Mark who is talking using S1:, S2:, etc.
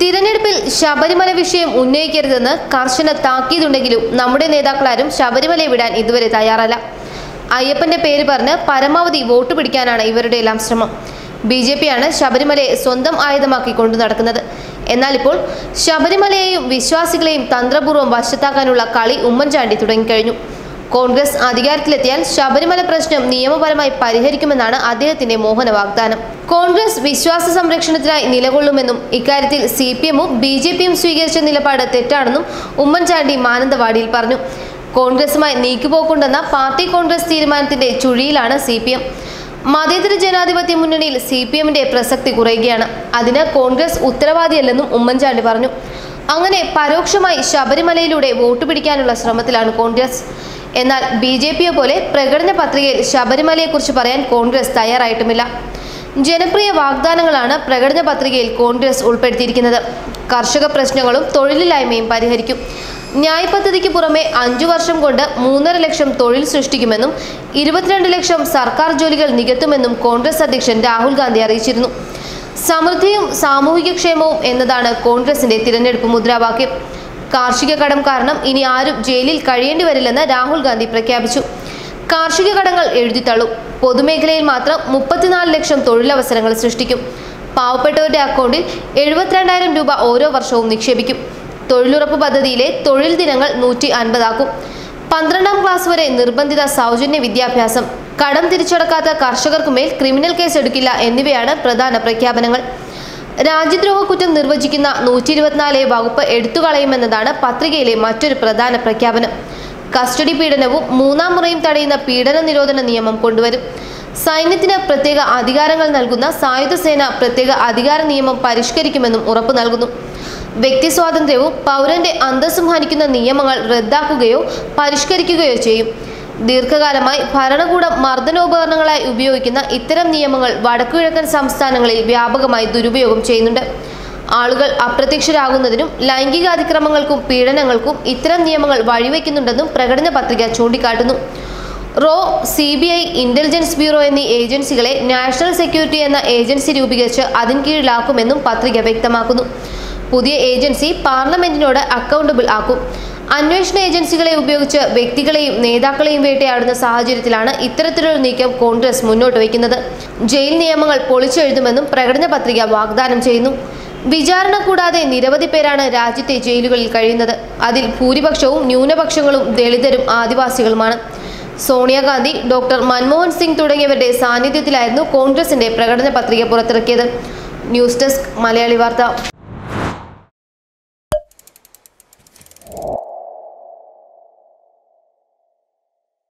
S1: തിരഞ്ഞെടുപ്പിൽ ശബരിമല വിഷയം ഉന്നയിക്കരുതെന്ന് കർശന താക്കീതുണ്ടെങ്കിലും നമ്മുടെ നേതാക്കളാരും ശബരിമലയെ വിടാൻ ഇതുവരെ തയ്യാറല്ല. അയ്യപ്പന്റെ പേര് പറഞ്ഞ് പരമാവധി വോട്ട് പിടിക്കാനാണ് ഇവരുടെ എല്ലാം ശ്രമം. ബി ജെ പിയാണ് ശബരിമലയെ സ്വന്തം ആയുധമാക്കി കൊണ്ടു നടക്കുന്നത്. എന്നാൽ ഇപ്പോൾ ശബരിമലയെയും വിശ്വാസികളെയും തന്ത്രപൂർവം വശത്താക്കാനുള്ള കളി ഉമ്മൻചാണ്ടി തുടങ്ങിക്കഴിഞ്ഞു. കോൺഗ്രസ് അധികാരത്തിലെത്തിയാൽ ശബരിമല പ്രശ്നം നിയമപരമായി പരിഹരിക്കുമെന്നാണ് അദ്ദേഹത്തിന്റെ മോഹന വാഗ്ദാനം കോൺഗ്രസ് വിശ്വാസ സംരക്ഷണത്തിനായി നിലകൊള്ളുമെന്നും ഇക്കാര്യത്തിൽ സി പി എമ്മും ബി ജെ പിയും സ്വീകരിച്ച നിലപാട് തെറ്റാണെന്നും ഉമ്മൻചാണ്ടി മാനന്തവാടിയിൽ പറഞ്ഞു. കോൺഗ്രസുമായി നീക്കുപോക്കുണ്ടെന്ന പാർട്ടി കോൺഗ്രസ് തീരുമാനത്തിന്റെ ചുഴിയിലാണ് സി പി എം മതേതര ജനാധിപത്യ മുന്നണിയിൽ സി പി എമ്മിന്റെ പ്രസക്തി കുറയുകയാണ്. അതിന് കോൺഗ്രസ് ഉത്തരവാദിയല്ലെന്നും ഉമ്മൻചാണ്ടി പറഞ്ഞു. അങ്ങനെ പരോക്ഷമായി ശബരിമലയിലൂടെ വോട്ട് പിടിക്കാനുള്ള ശ്രമത്തിലാണ് കോൺഗ്രസ്. എന്നാൽ ബി ജെ പിയെ പോലെ പ്രകടന പത്രികയിൽ ശബരിമലയെക്കുറിച്ച് പറയാൻ കോൺഗ്രസ് തയ്യാറായിട്ടുമില്ല. ജനപ്രിയ വാഗ്ദാനങ്ങളാണ് പ്രകടന പത്രികയിൽ കോൺഗ്രസ് ഉൾപ്പെടുത്തിയിരിക്കുന്നത്. കർഷക പ്രശ്നങ്ങളും തൊഴിലില്ലായ്മയും പരിഹരിക്കും. ന്യായ് പദ്ധതിക്ക് പുറമെ അഞ്ചു വർഷം കൊണ്ട് മൂന്നര ലക്ഷം തൊഴിൽ സൃഷ്ടിക്കുമെന്നും ഇരുപത്തിരണ്ട് ലക്ഷം സർക്കാർ ജോലികൾ നികത്തുമെന്നും കോൺഗ്രസ് അധ്യക്ഷൻ രാഹുൽ ഗാന്ധി അറിയിച്ചിരുന്നു. സമൃദ്ധിയും സാമൂഹിക ക്ഷേമവും എന്നതാണ് കോൺഗ്രസിന്റെ തിരഞ്ഞെടുപ്പ് മുദ്രാവാക്യം. കാർഷിക കടം കാരണം ഇനി ആരും ജയിലിൽ കഴിയേണ്ടി വരില്ലെന്ന് രാഹുൽ ഗാന്ധി പ്രഖ്യാപിച്ചു. കാർഷിക കടങ്ങൾ എഴുതിത്തള്ളും പൊതുമേഖലയിൽ മാത്രം മുപ്പത്തിനാല് ലക്ഷം തൊഴിലവസരങ്ങൾ സൃഷ്ടിക്കും. പാവപ്പെട്ടവരുടെ അക്കൗണ്ടിൽ എഴുപത്തിരണ്ടായിരം രൂപ ഓരോ വർഷവും നിക്ഷേപിക്കും. തൊഴിലുറപ്പ് പദ്ധതിയിലെ തൊഴിൽ ദിനങ്ങൾ നൂറ്റി അൻപതാക്കും. പന്ത്രണ്ടാം ക്ലാസ് വരെ നിർബന്ധിത സൗജന്യ വിദ്യാഭ്യാസം. കടം തിരിച്ചടക്കാത്ത കർഷകർക്കുമേൽ ക്രിമിനൽ കേസ് എടുക്കില്ല എന്നിവയാണ് പ്രധാന പ്രഖ്യാപനങ്ങൾ. രാജ്യദ്രോഹ കുറ്റം നിർവചിക്കുന്ന നൂറ്റി ഇരുപത്തിനാല് വകുപ്പ് എടുത്തുകളയുമെന്നതാണ് പത്രികയിലെ മറ്റൊരു പ്രധാന പ്രഖ്യാപനം. കസ്റ്റഡി പീഡനവും മൂന്നാം മുറയും തടയുന്ന പീഡന നിരോധന നിയമം കൊണ്ടുവരും. സൈന്യത്തിന് പ്രത്യേക അധികാരങ്ങൾ നൽകുന്ന സായുധസേന പ്രത്യേക അധികാര നിയമം പരിഷ്കരിക്കുമെന്നും ഉറപ്പു നൽകുന്നു. വ്യക്തി സ്വാതന്ത്ര്യവും പൗരന്റെ അന്തസ്സും ഹനിക്കുന്ന നിയമങ്ങൾ റദ്ദാക്കുകയോ പരിഷ്കരിക്കുകയോ ചെയ്യും. ദീർഘകാലമായി ഭരണകൂടം മർദ്ദനോപകരണങ്ങളായി ഉപയോഗിക്കുന്ന ഇത്തരം നിയമങ്ങൾ വടക്കുകിഴക്കൻ സംസ്ഥാനങ്ങളിൽ വ്യാപകമായി ദുരുപയോഗം ചെയ്യുന്നുണ്ട്. ആളുകൾ അപ്രത്യക്ഷരാകുന്നതിനും ലൈംഗികാതിക്രമങ്ങൾക്കും പീഡനങ്ങൾക്കും ഇത്തരം നിയമങ്ങൾ വഴിവെക്കുന്നുണ്ടെന്നും പ്രകടന പത്രിക ചൂണ്ടിക്കാട്ടുന്നു. Raw C B I intelligence bureau എന്നീ ഏജൻസികളെ നാഷണൽ സെക്യൂരിറ്റി എന്ന ഏജൻസി രൂപീകരിച്ച് അതിൻ കീഴിലാക്കുമെന്നും പത്രിക വ്യക്തമാക്കുന്നു. പുതിയ ഏജൻസി പാർലമെന്റിനോട് അക്കൗണ്ടബിൾ ആക്കും. അന്വേഷണ ഏജൻസികളെ ഉപയോഗിച്ച് വ്യക്തികളെയും നേതാക്കളെയും വേട്ടയാടുന്ന സാഹചര്യത്തിലാണ് ഇത്തരത്തിലൊരു നീക്കം കോൺഗ്രസ് മുന്നോട്ട് വയ്ക്കുന്നത്. ജയിൽ നിയമങ്ങൾ പൊളിച്ചെഴുതുമെന്നും പ്രകടന പത്രിക വാഗ്ദാനം ചെയ്യുന്നു. വിചാരണ കൂടാതെ നിരവധി പേരാണ് രാജ്യത്തെ ജയിലുകളിൽ കഴിയുന്നത്. അതിൽ ഭൂരിപക്ഷവും ന്യൂനപക്ഷങ്ങളും ദളിതരും ആദിവാസികളുമാണ്. സോണിയാഗാന്ധി ഡോക്ടർ മൻമോഹൻ സിംഗ് തുടങ്ങിയവരുടെ സാന്നിധ്യത്തിലായിരുന്നു കോൺഗ്രസിന്റെ പ്രകടന പത്രിക പുറത്തിറക്കിയത്. ന്യൂസ് ഡെസ്ക് മലയാളി വാർത്ത.